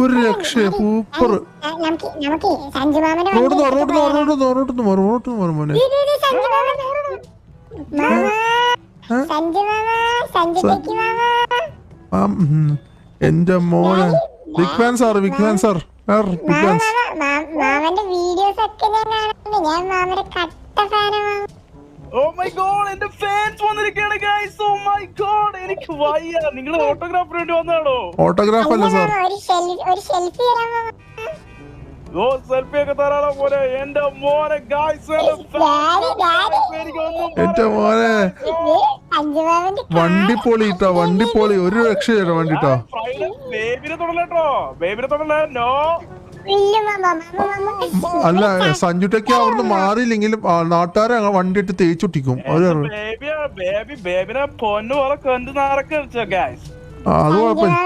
ഒരു രക്ഷ super road road road road road മോനെ. എന്റെ മോനെ. Big fan sir big fan sir big fans മാമന്റെ വീഡിയോസ് ഒക്കെ ഞാൻ കാണുന്നുണ്ട്. ഞാൻ മാമന്റെ കട്ട ഫാനാണ്. ഓ മൈ ഗോഡ് എന്റെ ഫാൻസ് വന്നിരിക്കുകയാണ് ഗൈസ് ഓ മൈ ഗോഡ് എനിക്ക് വയ്യ. നിങ്ങൾ ഓട്ടോഗ്രാഫിന് വേണ്ടി വന്നതാണോ? ഓട്ടോഗ്രാഫ് അല്ല സാർ ഓ സെൽഫി ഒക്കെ തരാണോ പോലെ എന്റെ മോനെ എന്റെ വണ്ടി. പോളി ഇട്ടാ വണ്ടി പോളി. ഒരു രക്ഷയില്ല വണ്ടി ഇട്ടാ ബേബിനെ തൊടല്ലേട്ടോ ബേബിനെ തുടങ്ങ നോ അല്ല സഞ്ജുട്ടയ്ക്ക് അവിടുന്ന് മാറിയില്ലെങ്കിലും നാട്ടുകാരെ അങ്ങ് വണ്ടി ഇട്ട് തേച്ചുട്ടിക്കും ആ, അത് കുഴപ്പമില്ല.